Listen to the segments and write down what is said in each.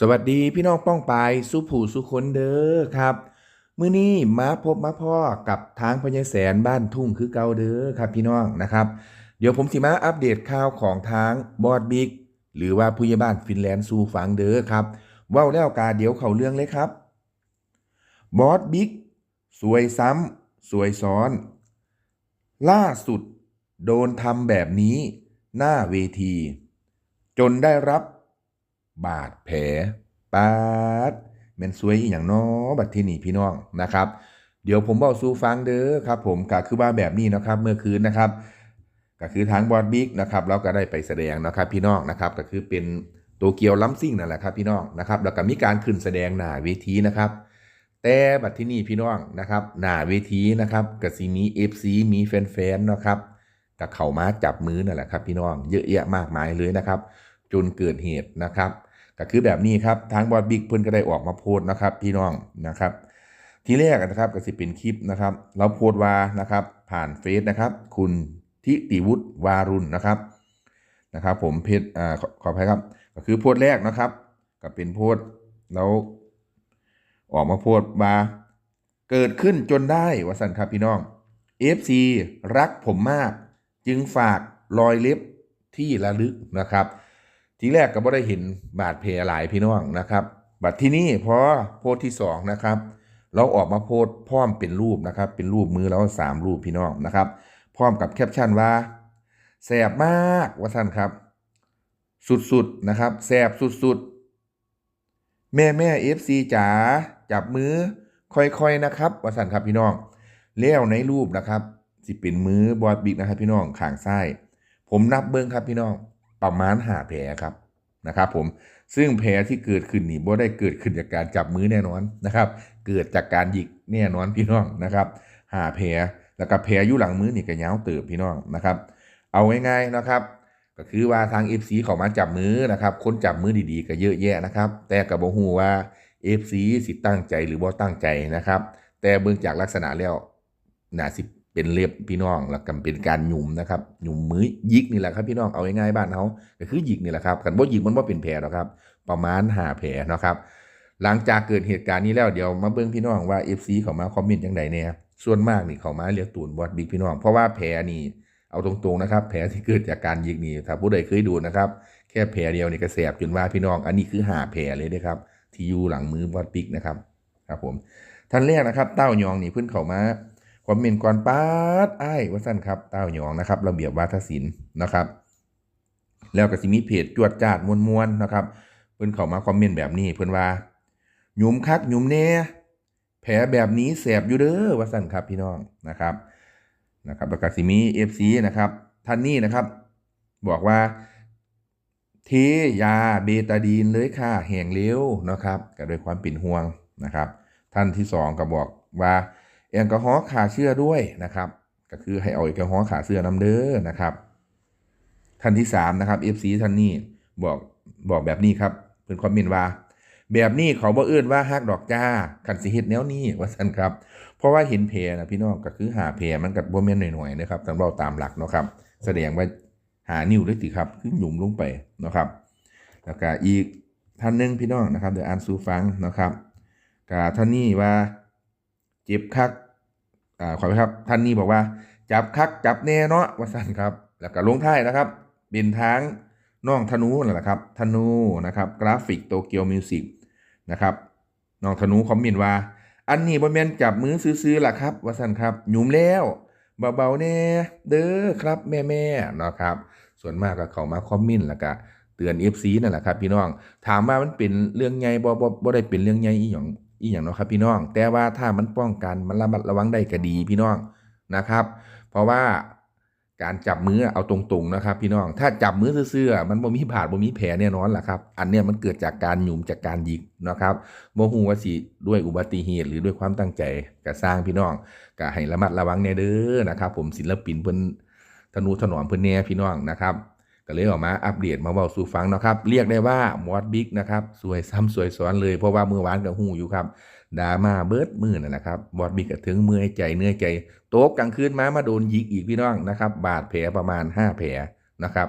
สวัสดีพี่น้องป้องปายสุผูสุคนเด้อครับ มื้อนี้มาพบมาพ่อกับทางพญาแสนบ้านทุ่งคือเก่าเด้อครับพี่น้องนะครับ เดี๋ยวผมสิมาอัปเดตข่าวของทางบอดบิ๊กหรือว่าผู้ใหญ่บ้านฟินแลนด์สู่ฟังเด้อครับว้าแล้วกาเดี๋ยวเข้าเรื่องเลยครับบอดบิ๊กสวยซ้ำสวยซ้อน ล่าสุดโดนทำแบบนี้หน้าเวที จนได้รับ บาดแผลปาดแม่นสวยอย่างน้อบัดที่นี่พี่น้องนะครับ เดี๋ยวผมบอกสู่ฟังเด้อครับผมก็คือว่าแบบนี้นะครับเมื่อคืนนะครับ ก็คือทางบอดบิ๊กนะครับเราก็ได้ไปแสดงนะครับพี่น้องนะครับก็คือเป็นโตเกียวล้ำซิ่งนั่นแหละครับพี่น้องนะครับแล้วก็มีการขึ้นแสดงหน้าเวทีนะครับแต่บัดที่นี่พี่น้องนะครับหน้าเวทีนะครับก็สิมี FC มีแฟนๆนะครับก็เข้ามาจับมือนั่นแหละครับพี่น้องเยอะแยะมากมายเลยนะครับ จนเกิดเหตุนะครับ ก็คือแบบนี้ครับทางบอดบิ๊กเพิ่อนก็ได้ออกมาโพสต์นะครับ พี่น้องนะครับ ทีแรกนะครับก็สิเป็นคลิปนะครับ เราโพสต์ว่านะครับ ผ่านเฟซนะครับ คุณทิติวุฒิวารุณนะครับนะครับ ผมเพจอ่าขอขออภัยครับ ก็คือโพสต์แรกนะครับก็เป็นโพสต์แล้วออกมาโพสต์ว่าเกิดขึ้นจนได้วสันครับพี่น้อง FC รักผมมาก จึงฝากรอยเล็บที่ระลึกนะครับ ทีแรกก็บ่ได้เห็นบาดแผลหลายพี่น้องนะครับบัดที่นี่พอโพสที่สองนะครับเราออกมาโพสพร้อมเป็นรูปนะครับ เป็นรูปมือแล้วสามรูปพี่น้องนะครับ พร้อมกับแคปชั่นว่าแสบมากว่าท่านครับ สุดๆนะครับแสบสุดๆ แม่แม่เอฟซีจ๋าจับมือค่อยๆนะครับว่าท่านครับพี่น้องแล้วในรูปนะครับสิเป็นมือบอดบิ๊กนะครับพี่น้องข้างซ้ผมนับเบิ้งครับพี่น้อง ประมาณหาแผลครับนะครับผมซึ่งแผลที่เกิดขึ้นนี่บ่ได้เกิดขึ้นจากการจับมือแน่นอนนะครับ เกิดจากการหยิกแน่นอนพี่น้องนะครับหาแผลแล้วก็แผลอยู่หลังมือนี่ก็ยาวเติบพี่น้องนะครับ เอาง่ายๆนะครับ ก็คือว่าทาง FC เขามาจับมือนะครับ คนจับมือดีๆก็เยอะแยะนะครับ แต่ก็บ่ฮู้ว่า FC สิตั้งใจหรือบ่ตั้งใจนะครับ แต่เบิ่งจากลักษณะแล้วน่าสิ เป็นเล็บพี่น้องแล้วก็เป็นการหยุ่มนะครับหยุ่มมือยิกนี่แหละครับพี่น้องเอาง่ายๆบ้านเฮาก็คือหยิกนี่แหละครับคันบ่หยิกมันบ่าเป็นแผลหรอกครับ ประมาณหาแผลนะครับ หลังจากเกิดเหตุการณ์นี้แล้วเดี๋ยวมาเบิ่งพี่น้องว่า FC เขามาคอมเมนต์จังไดแน่ส่วนมากนี่เขามาเรียกตูนบอดบิ๊กพี่น้อง เพราะว่าแผลนี่เอาตรงๆนะครับ แผลที่เกิดจากการยิงนี่ถ้าผู้ใดเคยดูนะครับ แค่แผลเดียวนี่ก็แสบจนว่าพี่น้อง อันนี้คือหาแผลเลยนะครับที่อยู่หลังมือบอดบิ๊กนะครับครับผมท่านแรกนะครับเต้ายองนี่เพิ่นเข้ามา คอมเมนต์ก่อนปาดอ้ว่าสั้นครับเต้าหยองนะครับระเบียบวาทศิลป์นะครับ แล้วก็สิมีเพจจวดจาดมวนๆนะครับ เพิ่อนเข้ามาคอมเมนต์แบบนี้เพิ่อนว่าหยุมคักหยุมแน่แผลแบบนี้แสบอยู่เด้อว่าสั่นครับพี่น้องนะครับนะครับแล้วก็สิมี FC นะครับท่านนี้นะครับ บอกว่าเทยาเบตาดีนเลยค่ะแห่งเร็วนะครับก็ด้วยความเป็นห่วงนะครับ ท่านที่สองก็บอกว่า แอลกอฮอล์ขาเชื้อด้วยนะครับ ก็คือให้เอาแอลกอฮอล์ขาเชื้อน้ำเด้อนะครับท่านที่สามนะครับ FC ท่านนี้บอกบอกแบบนี้ครับเพิ่นคอมเมนต์ว่า แบบนี้เขาบ่เอื้นว่าฮักดอกจ้าคันสิเฮ็ดแนวนี้ว่าซั่นครับ เพราะว่าเห็นแผลนะพี่น้องก็คือหาแผลมันก็บ่แม่นหน่อยๆนะครับตามเราตามหลักเนาะครับ แสดงว่าหานิ้วด้วยสิครับคือหยุมลงไปเนาะครับแล้วก็อีกท่านหนึงพี่น้องนะครับเดี๋ยวอ่านสู่ฟังนะครับก็ท่านนี้ว่า เจ็บคักอ่าขอไปครับ ท่านนี้บอกว่า จับคักจับแน่เนาะว่าซั่นครับ แล้วก็ลงท้ายนะครับ เป็นทางน้องธนูนั่นแหละครับธนูนะครับ กราฟิกโตเกียวมิวสิกนะครับน้องธนูคอมเมนต์ว่า อันนี้บ่แม่นจับมือซื้อๆล่ะครับว่าซั่นครับหยุมแล้วเบาๆแน่เด้อครับแม่ๆเนะครับ ส่วนมากก็เข้ามาคอมเมนต์แล้วก็เตือน FC นั่นแหละครับ พี่น้องถามว่ามันเป็นเรื่องใหญ่บ่บ่บ่ได้เป็นเรื่องใหญ่อีหยัง อีหยังเนาะครับพี่น้อง แต่ว่าถ้ามันป้องกันมันระมัดระวังได้ก็ดีพี่น้องนะครับ เพราะว่าการจับมือเอาตรงๆนะครับ พี่น้อง ถ้าจับมือซื่อๆมันบ่มีบาดบ่มีแผลแน่นอนล่ะครับ อันเนี้ยมันเกิดจากการหยุมจากการยิงนะครับบ่ฮู้ว่าสิด้วยอุบัติเหตุหรือด้วยความตั้งใจก็สร้างพี่น้องก็ให้ระมัดระวังแน่เด้อนะครับ ผมศิลปินเพิ่นทนุถนอมเพิ่นแน่พี่น้องนะครับ ก็เลยออกมาอัปเดตมาเว้าสู่ฟังนะครับ เรียกได้ว่ามอดบิ๊กนะครับ สวยซ้ำสวยซ้อนเลยเพราะว่าเมื่อวานก็ฮู้อยู่ครับดราม่าเบิร์ดมือนนะครับมอดบิ๊กก็ถึงเมื่อยใจเนื่อใจโต๊ะกลางคืนมามาโดนยิกอีกพี่น้องนะครับ บาดแผลประมาณ 5 แผลนะครับ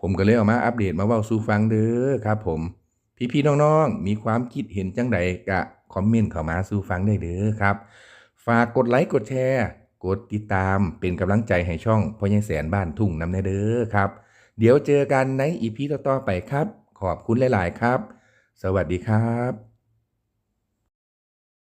ผมก็เลยเอามาอัปเดตมาเว้าสู่ฟังเด้อครับผม พี่ๆน้องๆ มีความคิดเห็นจังใดก็คอมเมนต์เข้ามาสู่ฟังได้เด้อครับ ฝากกดไลค์กดแชร์ กดติดตามเป็นกำลังใจให้ช่องพ่อยังแสนบ้านทุ่งน้ำแน่เด้อครับ เดี๋ยวเจอกันในอีพีต่อๆไปครับ ขอบคุณหลาย ๆ ครับ สวัสดีครับ